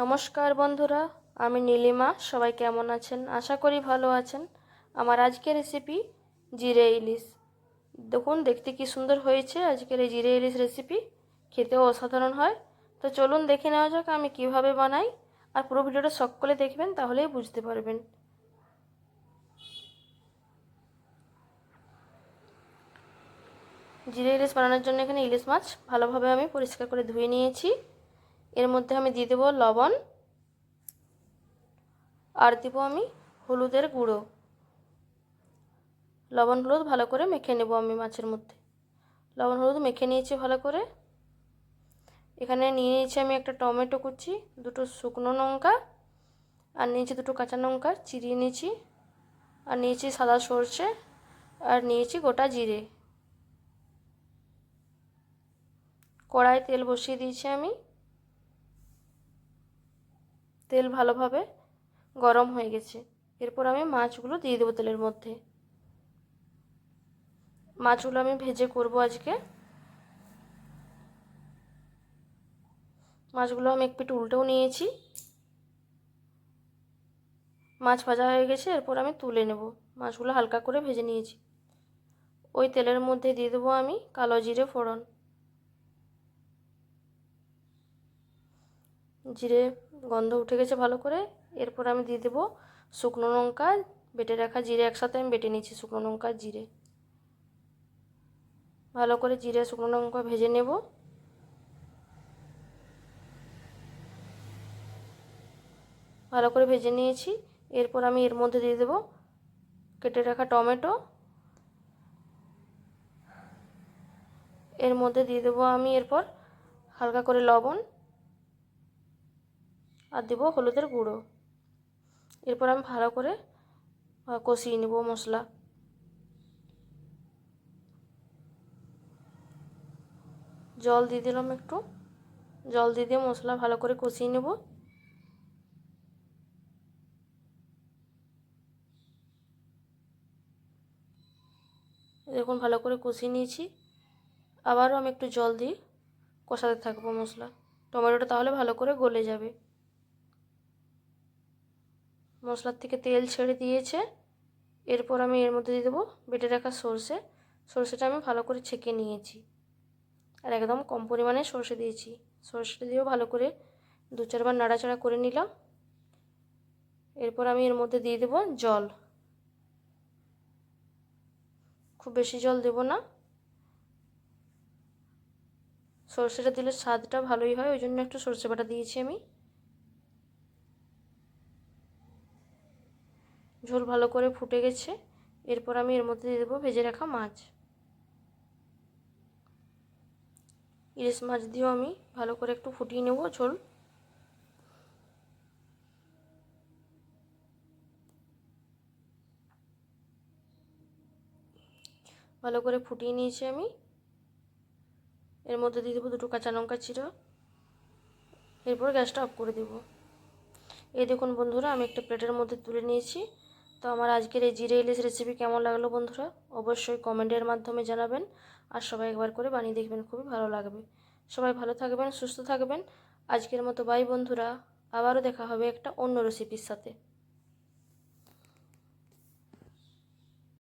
নমস্কার বন্ধুরা, আমি নীলিমা, সবাই কেমন আছেন? আশা করি ভালো আছেন। আমার আজকের রেসিপি জিরে ইলিশ। দেখুন, দেখতে কি সুন্দর হয়েছে আজকের এই জিরে ইলিশ রেসিপি খেতেও অসাধারণ হয়। তো চলুন দেখে নেওয়া যাক আমি কীভাবে বানাই। আর পুরো ভিডিওটা সকলে দেখবেন, তাহলেই বুঝতে পারবেন। জিরে ইলিশ বানানোর জন্য এখানে ইলিশ মাছ ভালোভাবে আমি পরিষ্কার করে ধুয়ে নিয়েছি। এর মধ্যে আমি দিয়ে দেবো লবণ আর দেবো আমি হলুদের গুঁড়ো। লবণ, হলুদ ভালো করে মেখে নেব আমি মাছের মধ্যে। লবণ, হলুদ মেখে নিয়েছি ভালো করে। এখানে নিয়ে নিয়েছি আমি একটা টমেটো কুচি, দুটো শুকনো লঙ্কা আর নিয়েছি দুটো কাঁচা লঙ্কা চিরিয়ে নিয়েছি আর নিয়েছি সাদা সর্ষে আর নিয়েছি গোটা জিরে। কড়াই তেল বসিয়ে দিয়েছি আমি। তেল ভালোভাবে গরম হয়ে গেছে। এরপর আমি মাছগুলো দিয়ে দেবো তেলের মধ্যে। মাছগুলো আমি ভেজে করব আজকে। মাছগুলো আমি এক পিঠ উল্টেও নিয়েছি। মাছ ভাজা হয়ে গেছে, এরপর আমি তুলে নেব। মাছগুলো হালকা করে ভেজে নিয়েছি। ওই তেলের মধ্যে দিয়ে দেবো আমি কালো জিরে ফোড়ন। জিরে গন্ধ উঠে গেছে ভালো করে, এরপর আমি দিয়ে দেবো শুকনো লঙ্কা, বেটে রাখা জিরে একসাথে আমি বেটে নিচ্ছি শুকনো লঙ্কা জিরে। ভালো করে জিরে শুকনো লঙ্কা ভেজে নেব। ভালো করে ভেজে নিয়েছি, এরপর আমি এর মধ্যে দিয়ে দেবো কেটে রাখা টমেটো। এর মধ্যে দিয়ে দেবো আমি এরপর হালকা করে লবণ। আর দেবো হলুদের গুঁড়ো। এরপর আমি ভালো করে কষিয়ে নেব মশলা। জল দিয়ে দিলাম একটু। জল দিয়ে দিয়ে মশলা ভালো করে কষিয়ে নেব। দেখুন ভালো করে কষিয়ে নিয়েছি। আবারও আমি একটু জল দিয়ে কষাতে থাকব মশলা। টমেটোটা তাহলে ভালো করে গলে যাবে। মশলার থেকে তেল ছেড়ে দিয়েছে। এরপর আমি এর মধ্যে দিয়ে দেবো বেটে রাখা সর্ষে। সর্ষেটা আমি ভালো করে ছেঁকে নিয়েছি। আর একদম কম পরিমাণে সর্ষে দিয়েছি। সর্ষেটা দিয়েও ভালো করে দু চারবার নাড়াচাড়া করে নিলাম। এরপর আমি এর মধ্যে দিয়ে দেবো জল। খুব বেশি জল দেব না। সর্ষেটা দিলে স্বাদটা ভালোই হয়, ওই জন্য একটু সর্ষে বাটা দিয়েছি আমি। ঝোল ভালো করে ফুটে গেছে। এরপর আমি এর মধ্যে দিয়ে দেবো ভেজে রাখা মাছ। ইলিশ মাছ দিয়েও আমি ভালো করে একটু ফুটিয়ে নেব ঝোল। ভালো করে ফুটিয়ে নিয়েছি আমি। এর মধ্যে দিয়ে দেবো দুটো কাঁচা লঙ্কা চিরা এরপর গ্যাসটা অফ করে দেব। এই দেখুন বন্ধুরা, আমি একটা প্লেটের মধ্যে তুলে নিয়েছি। তো আমার আজকের এই জিরে ইলিশ রেসিপি কেমন লাগল বন্ধুরা? অবশ্যই কমেন্টের মাধ্যমে জানাবেন। আর সবাই একবার করে বানিয়ে দেখবেন, খুবই ভালো লাগবে। সবাই ভালো থাকবেন, সুস্থ থাকবেন। আজকের মতো বাই বন্ধুরা। আবারও দেখা হবে একটা অন্য রেসিপির সাথে।